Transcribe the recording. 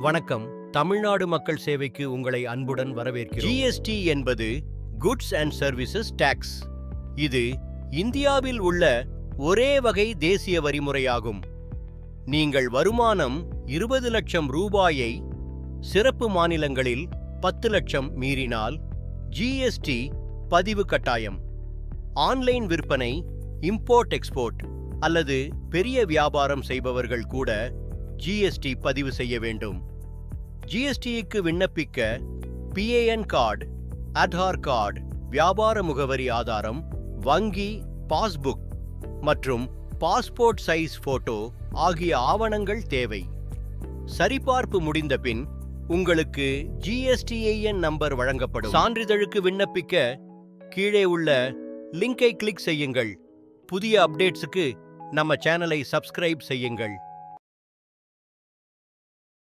வணக்கம். தமிழ்நாடு மக்கள் சேவைக்கு உங்களை அன்புடன் வரவேற்கிறோம். ஜிஎஸ்டி என்பது குட்ஸ் அண்ட் சர்வீசஸ் டாக்ஸ். இது இந்தியாவில் உள்ள ஒரே வகை தேசிய வரிமுறையாகும். நீங்கள் வருமானம் இருபது லட்சம் ரூபாயை சிறப்பு மாநிலங்களில் பத்து லட்சம் மீறினால் ஜிஎஸ்டி பதிவு கட்டாயம். ஆன்லைன் விற்பனை இம்போர்ட் எக்ஸ்போர்ட் அல்லது பெரிய வியாபாரம் செய்பவர்கள் கூட ஜிஎஸ்டி பதிவு செய்ய வேண்டும். ஜிஎஸ்டிக்கு விண்ணப்பிக்க பிஏஎன் கார்டு ஆதார் கார்டு வியாபார முகவரி ஆதாரம் வங்கி பாஸ்புக் மற்றும் பாஸ்போர்ட் சைஸ் போட்டோ ஆகிய ஆவணங்கள் தேவை. சரிபார்ப்பு முடிந்த பின் உங்களுக்கு ஜிஎஸ்டிஐஎன் நம்பர் வழங்கப்படும். சான்றிதழுக்கு விண்ணப்பிக்க கீழே உள்ள லிங்கை கிளிக் செய்யுங்கள். புதிய அப்டேட்ஸுக்கு நம்ம சேனலை சப்ஸ்கிரைப் செய்யுங்கள்.